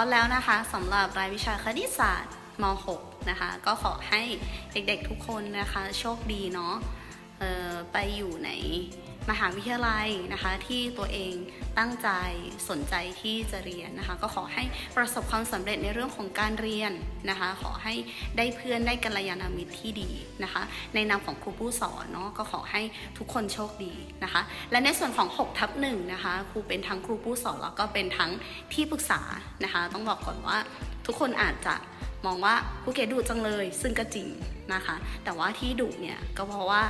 อร์สแล้วนะคะสำหรับรายวิชาคณิตศาสตร์ม .6 นะคะ ก็ขอให้เด็กๆทุกคนนะคะ โชคดีเนาะไปอยู่ใน มหาวิทยาลัยนะคะที่ตัวเองตั้งใจสนใจที่จะเรียนนะคะ ก็ขอให้ประสบความสำเร็จในเรื่องของการเรียนนะคะ ขอให้ได้เพื่อนได้กัลยาณมิตรที่ดีนะคะ ในนามของครูผู้สอนเนาะก็ขอให้ทุกคนโชคดีนะคะ และในส่วนของ6ทับหนึ่งนะคะครูเป็นทั้งครูผู้สอนแล้วก็เป็นทั้งที่ปรึกษานะคะ ต้องบอกก่อนว่าทุกคนอาจจะมองว่าครูเกดดุจังเลย ซึ่งก็จริงนะคะ แต่ว่าที่ดุเนี่ยก็เพราะว่า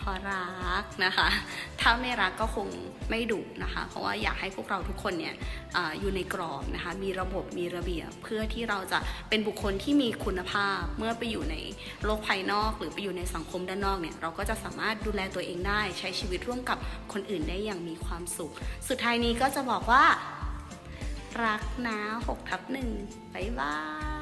พอรักนะคะ ถ้าไม่รักก็คงไม่ดุนะคะ เพราะว่าอยากให้พวกเราทุกคนเนี่ยออยู่ในกรอบนะคะ มีระบบมีระเบียบ เพื่อที่เราจะเป็นบุคคลที่มีคุณภาพ เมื่อไปอยู่ในโลกภายนอก หรือไปอยู่ในสังคมด้านนอกเนี่ย เราก็จะสามารถดูแลตัวเองได้ ใช้ชีวิตร่วมกับคนอื่นได้อย่างมีความสุข สุดท้ายนี้ก็จะบอกว่า รักนะ6ทับหนึ่งบ๊ายบาย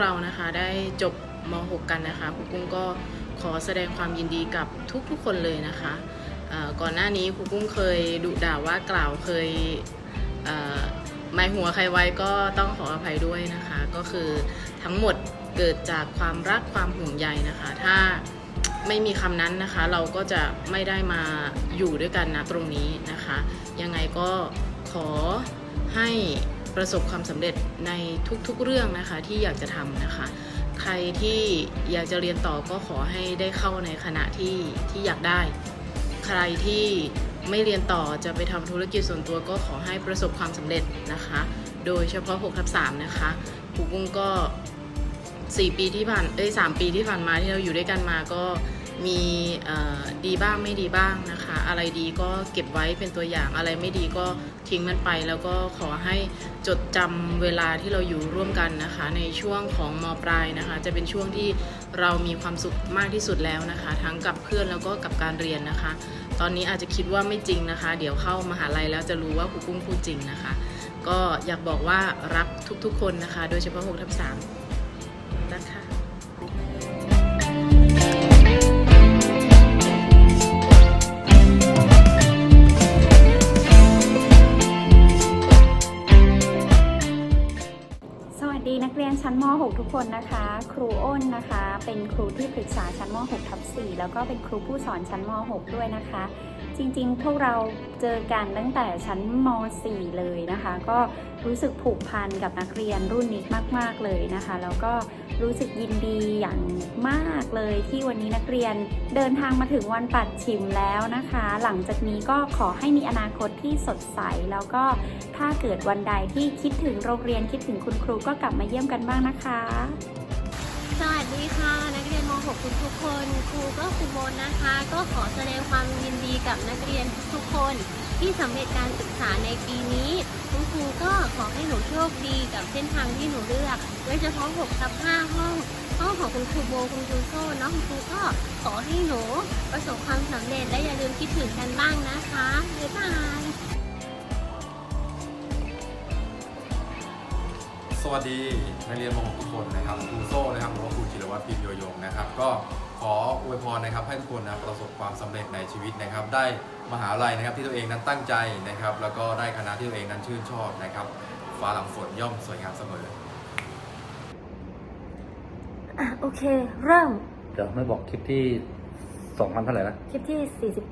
เรานะคะได้จบม .6 กันนะคะครูกุ้งก็ขอแสดงความยินดีกับทุกๆคนเลยนะคะก่อนหน้านี้ครูกุ้งเคยดุด่าว่ากล่าวเคยเอ่อหมายหัวใครไว้ก็ต้องขออภัยด้วยนะคะ ก็คือทั้งหมดเกิดจากความรักความห่วงใยนะคะ ถ้าไม่มีคำนั้นนะคะ เราก็จะไม่ได้มาอยู่ด้วยกันนะตรงนี้นะคะ ยังไงก็ขอให้ ประสบความสำเร็จในทุกๆเรื่องนะคะที่อยากจะทำนะคะ ใครที่อยากจะเรียนต่อก็ขอให้ได้เข้าในคณะที่ที่อยากได้ ใครที่ไม่เรียนต่อจะไปทำธุรกิจส่วนตัวก็ขอให้ประสบความสำเร็จนะคะ โดยเฉพาะ6ทับ3นะคะครูกุ้งก็ 4 ปีที่ผ่านเอ้ย3ปีที่ผ่านมาที่เราอยู่ด้วยกันมาก็ มีดีบ้างไม่ดีบ้างนะคะ อะไรดีก็เก็บไว้เป็นตัวอย่างอะไรไม่ดีก็ทิ้งมันไป แล้วก็ขอให้จดจำเวลาที่เราอยู่ร่วมกันนะคะ ในช่วงของมปลายนะคะ จะเป็นช่วงที่เรามีความสุขมากที่สุดแล้วนะคะ ทั้งกับเพื่อนแล้วก็กับการเรียนนะคะ ตอนนี้อาจจะคิดว่าไม่จริงนะคะ เดี๋ยวเข้ามหาลัยแล้วจะรู้ว่าครูกุ้งพูดจริงนะคะ ก็อยากบอกว่ารักทุกๆ คนนะคะ โดยเฉพาะ6ทับ3 .6 ทุกคนนะคะ ครูอ้นนะคะ เป็นครูที่ปรึกษาชั้นม .6 ทับ4แล้วก็เป็นครูผู้สอนชั้นม .6 ด้วยนะคะ จริงๆ พวกเราเจอกันตั้งแต่ชั้นม .4 เลยนะคะ ก็รู้สึกผูกพันกับนักเรียนรุ่นนี้มาก ๆ เลยนะคะ แล้วก็รู้สึกยินดีอย่างมากเลยที่วันนี้นักเรียนเดินทางมาถึงวันปัดฉิมแล้วนะคะ หลังจากนี้ก็ขอให้มีอนาคตที่สดใส แล้วก็ถ้าเกิดวันใดที่คิดถึงโรงเรียนคิดถึงคุณครูก็กลับมาเยี่ยมกันบ้างนะคะ เรียนม .6 ทุกทุกคนครูก็ครูโบนนะคะ ก็ขอแสดงความยินดีกับนักเรียนทุกๆคน ที่สำเร็จการศึกษาในปีนี้คุณครูก็ขอให้หนูโชคดีกับเส้นทางที่หนูเลือกโดยเฉพาะ6ทับ5ห้องห้องของคุณครูโบคุณครูโซ่เนาะคุณครูก็ขอให้หนูประสบความสำเร็จและอย่าลืมคิดถึงกันบ้างนะคะบ๊ายบาย วัสดีนักเรียนม .6 ทุกคนนะครับครูโซ่นะครับหรือว่าครูจิรวัตรพิมพ์โยยงนะครับ ก็ขออวยพรนะครับให้ทุกคนนะประสบความสำเร็จในชีวิตนะครับ ได้มหาลัยนะครับที่ตัวเองนั้นตั้งใจนะครับ แล้วก็ได้คณะที่ตัวเองนั้นชื่นชอบนะครับ ฟ้าหลังฝนย่อมสวยงามเสมออะโอเค เริ่ม เดี๋ยวไม่บอกคลิปที่สองพันเท่าไหร่นะ คลิปที่ 48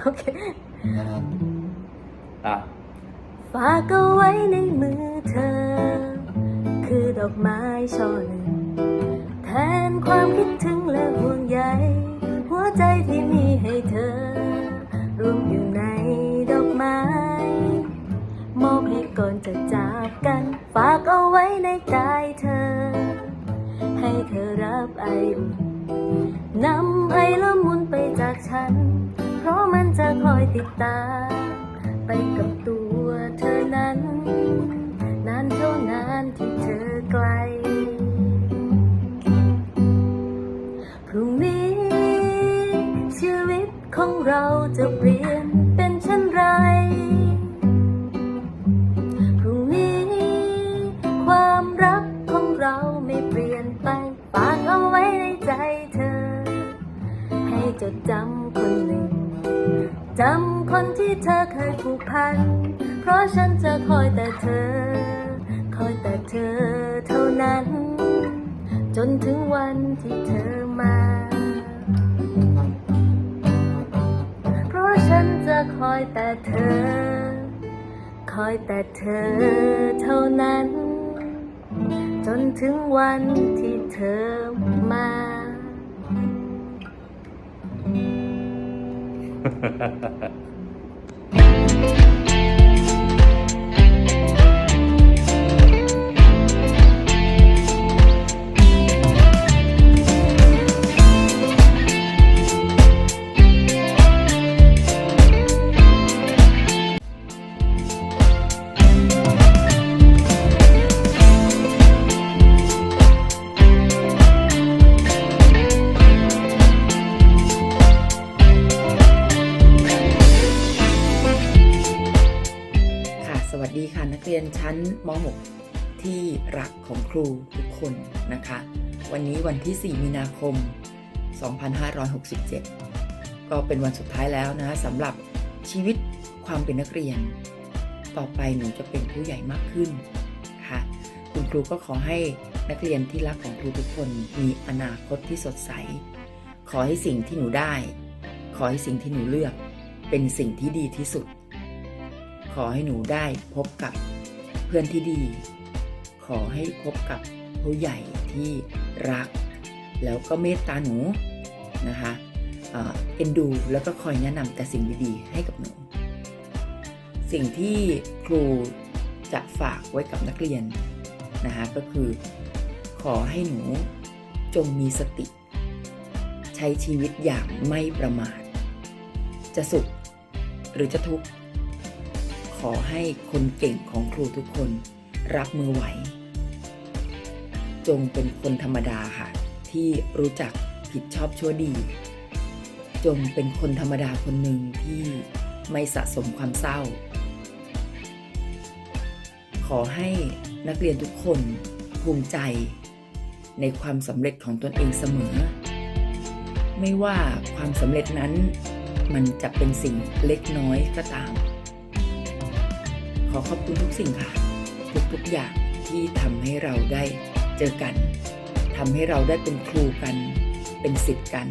โอเคอะ ฝากเอาไว้ในมือเธอ คือดอกไม้ช่อหนึ่งแทนความคิดถึงและห่วงใยหัวใจที่มีให้เธอ รวมอยู่ในดอกไม้มอบให้ก่อนจะจากกัน ฝากเอาไว้ในกายเธอ ให้เธอรับไออุ่นนำไอละมุนไปจากฉัน เพราะมันจะคอยติดตามไปกับตัว เธอนั้น นานเท่านานที่เธอไกล พรุ่งนี้ชีวิตของเราจะเปลี่ยนเป็น นั้น จนถึงวันที่เธอมา เพราะฉันจะคอยแต่เธอ คอยแต่เธอเท่านั้น จนถึงวันที่เธอมาค่ะ ครูทุกคนนะคะ วันนี้วันที่ 4 มีนาคม 2567 ก็เป็นวันสุดท้ายแล้วนะสำหรับชีวิตความเป็นนักเรียน ต่อไปหนูจะเป็นผู้ใหญ่มากขึ้นค่ะ คุณครูก็ขอให้นักเรียนที่รักของครูทุกคนมีอนาคตที่สดใส ขอให้สิ่งที่หนูได้ ขอให้สิ่งที่หนูเลือก เป็นสิ่งที่ดีที่สุด ขอให้หนูได้พบกับเพื่อนที่ดี อให้พบกับผู้ใหญ่ที่รัก แล้วก็เมตตาหนูนะคะเอ่อเอ็นดูแล้วก็คอยแนะนำแต่สิ่งดีๆให้กับหนู สิ่งที่ครูจะฝากไว้กับนักเรียนนะคะก็คือขอให้หนูจงมีสติ ใช้ชีวิตอย่างไม่ประมาท จะสุขหรือจะทุกข์ ขอให้คนเก่งของครูทุกคน รับมือไหว จงเป็นคนธรรมดาค่ะ ที่รู้จักผิดชอบชั่วดี จงเป็นคนธรรมดาคนหนึ่งที่ไม่สะสมความเศร้า ขอให้นักเรียนทุกคนภูมิใจ ในความสำเร็จของตนเองเสมอ ไม่ว่าความสำเร็จนั้น มันจะเป็นสิ่งเล็กน้อยก็ตาม ขอขอบคุณทุกสิ่งค่ะ ทุกๆอย่างที่ทำให้เราได้ เจอกันทำให้เราได้เป็นครูกัน เป็นสิทธิ์กัน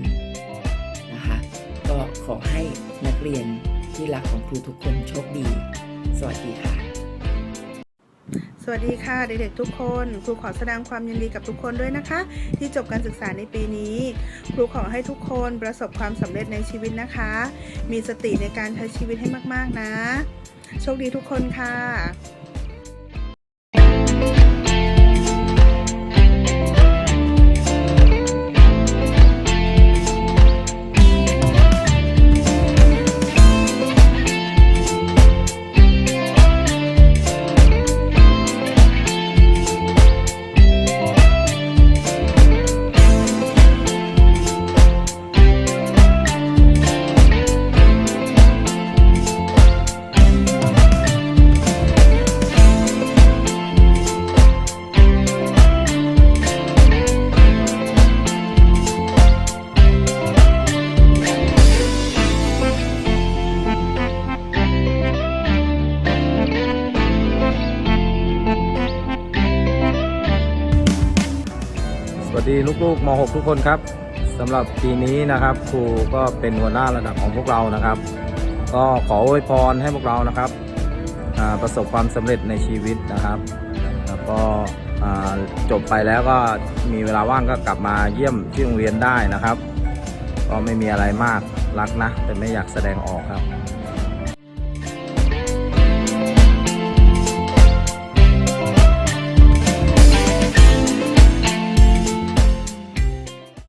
นะคะก็ขอให้นักเรียนที่รักของครูทุกคนโชคดี สวัสดีค่ะ สวัสดีค่ะเด็กๆทุกคน ครูขอแสดงความยินดีกับทุกคนด้วยนะคะ ที่จบการศึกษาในปีนี้ ครูขอให้ทุกคนประสบความสำเร็จในชีวิตนะคะ มีสติในการใช้ชีวิตให้มากๆนะ โชคดีทุกคนค่ะ ดีลูกๆม .6 ทุกคนครับสำหรับปีนี้นะครับ ครูก็เป็นหัวหน้าระดับของพวกเรานะครับ ก็ขออวยพรให้พวกเรานะครับประสบความสำเร็จในชีวิตนะครับ แล้วก็จบไปแล้วก็มีเวลาว่างก็กลับมาเยี่ยมที่โรงเรียนได้นะครับ ก็ไม่มีอะไรมากรักนะ แต่ไม่อยากแสดงออกครับ